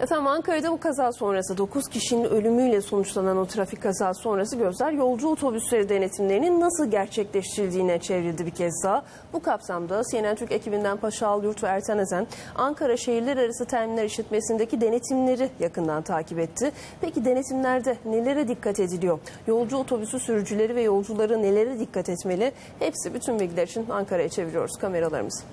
Efendim Ankara'da bu kaza sonrası 9 kişinin ölümüyle sonuçlanan o trafik kazası sonrası gözler yolcu otobüsleri denetimlerinin nasıl gerçekleştirildiğine çevrildi bir kez daha. Bu kapsamda CNN Türk ekibinden Paşa Alyurt ve Ertan Ezen Ankara şehirler arası terminal işletmesindeki denetimleri yakından takip etti. Peki denetimlerde nelere dikkat ediliyor? Yolcu otobüsü sürücüleri ve yolcuları nelere dikkat etmeli? Hepsi bütün bilgiler için Ankara'ya çeviriyoruz kameralarımızı.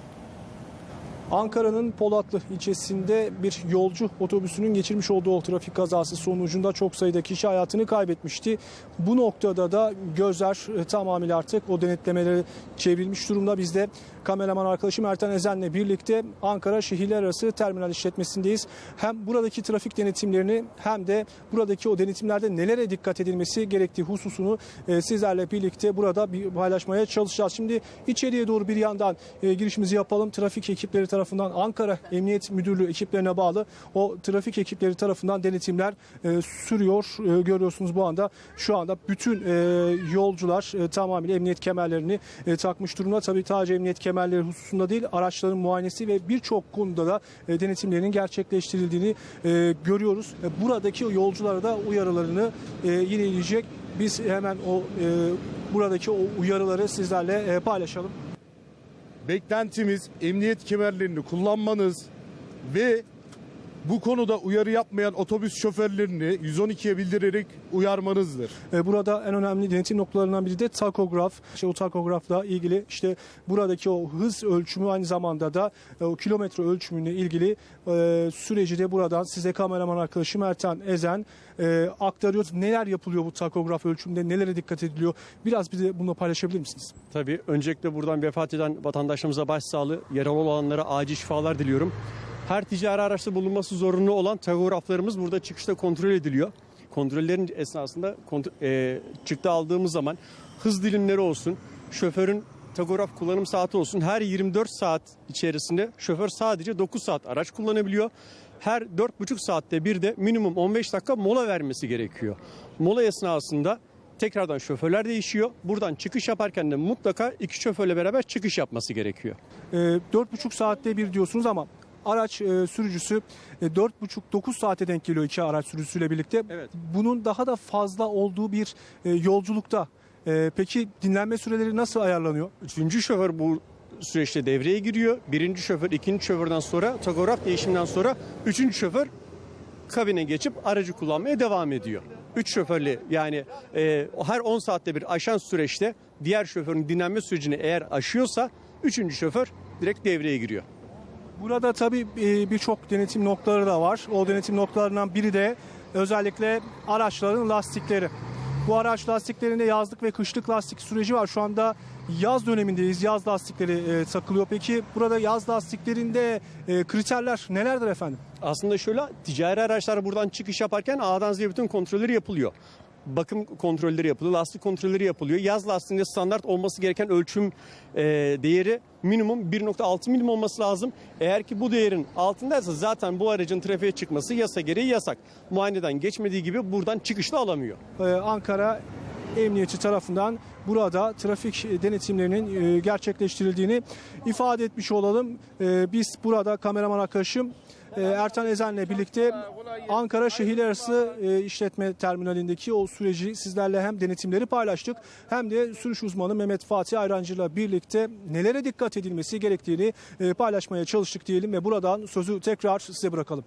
Ankara'nın Polatlı ilçesinde bir yolcu otobüsünün geçirmiş olduğu trafik kazası sonucunda çok sayıda kişi hayatını kaybetmişti. Bu noktada da gözler e, tamamıyla artık o denetlemelere çevrilmiş durumda. Biz de kameraman arkadaşım Ertan Ezen'le birlikte Ankara şehirler arası terminal işletmesindeyiz. Hem buradaki trafik denetimlerini hem de buradaki o denetimlerde nelere dikkat edilmesi gerektiği hususunu e, sizlerle birlikte burada bir paylaşmaya çalışacağız. Şimdi içeriye doğru bir yandan e, girişimizi yapalım. Trafik ekipleri tarafından Ankara Emniyet Müdürlüğü ekiplerine bağlı o trafik ekipleri tarafından denetimler e, sürüyor. E, görüyorsunuz bu anda şu anda bütün e, yolcular e, tamamıyla emniyet kemerlerini e, takmış durumda. Tabii sadece emniyet kemerleri hususunda değil araçların muayenesi ve birçok konuda da e, denetimlerin gerçekleştirildiğini e, görüyoruz. E, buradaki yolculara da uyarılarını e, yineleyecek. Biz hemen o e, buradaki o uyarıları sizlerle e, paylaşalım. Beklentimiz emniyet kemerlerini kullanmanız ve bu konuda uyarı yapmayan otobüs şoförlerini 112'ye bildirerek uyarmanızdır. E, Burada en önemli denetim noktalarından biri de takograf. İşte o takografla ilgili işte buradaki o hız ölçümü aynı zamanda da e, o kilometre ölçümüyle ilgili e, süreci de buradan size kameraman arkadaşım Ertan Ezen e, aktarıyor. Neler yapılıyor bu takograf ölçümünde, nelere dikkat ediliyor? Biraz bize bunu paylaşabilir misiniz? Tabii öncelikle buradan vefat eden vatandaşlarımıza başsağlığı, yaralı olanlara acil şifalar diliyorum. Her ticari araçta bulunması zorunlu olan tahograflarımız burada çıkışta kontrol ediliyor. Kontrollerin esnasında kont- e, çıktı aldığımız zaman hız dilimleri olsun, şoförün tahograf kullanım saati olsun her 24 saat içerisinde şoför sadece 9 saat araç kullanabiliyor. Her 4,5 saatte bir de minimum 15 dakika mola vermesi gerekiyor. Mola esnasında tekrardan şoförler değişiyor. Buradan çıkış yaparken de mutlaka iki şoförle beraber çıkış yapması gerekiyor. E, 4,5 saatte bir diyorsunuz ama araç e, sürücüsü e, 4,5-9 saate denk geliyor iki araç sürücüsüyle birlikte. Evet. Bunun daha da fazla olduğu bir e, yolculukta e, peki dinlenme süreleri nasıl ayarlanıyor? Üçüncü şoför bu süreçte devreye giriyor. Birinci şoför ikinci şoförden sonra takograf değişiminden sonra üçüncü şoför kabine geçip aracı kullanmaya devam ediyor. Üç şoförle yani e, her 10 saatte bir aşan süreçte diğer şoförün dinlenme sürecini eğer aşıyorsa üçüncü şoför direkt devreye giriyor. Burada tabii e, birçok denetim noktaları da var. O denetim noktalarından biri de özellikle araçların lastikleri. Bu araç lastiklerinde yazlık ve kışlık lastik süreci var. Şu anda yaz dönemindeyiz. Yaz lastikleri e, takılıyor. Peki burada yaz lastiklerinde e, kriterler nelerdir efendim? Aslında şöyle ticari araçlar buradan çıkış yaparken A'dan Z'ye bütün kontrolleri yapılıyor. Bakım kontrolleri yapılıyor, lastik kontrolleri yapılıyor. Yaz lastiğinde standart olması gereken ölçüm e, değeri minimum 1.6 milim olması lazım. Eğer ki bu değerin altındaysa zaten bu aracın trafiğe çıkması yasa gereği yasak. Muayeneden geçmediği gibi buradan çıkışta alamıyor. Ee, Ankara Emniyeti tarafından burada trafik denetimlerinin e, gerçekleştirildiğini ifade etmiş olalım. Ee, Biz burada kameraman arkadaşım e, Ertan Ezen'le birlikte Ankara Şehirler Arası e, işletme terminalindeki o süreci sizlerle hem denetimleri paylaştık hem de sürüş uzmanı Mehmet Fatih Ayrancı'yla birlikte nelere dikkat edilmesi gerektiğini e, paylaşmaya çalıştık diyelim ve buradan sözü tekrar size bırakalım.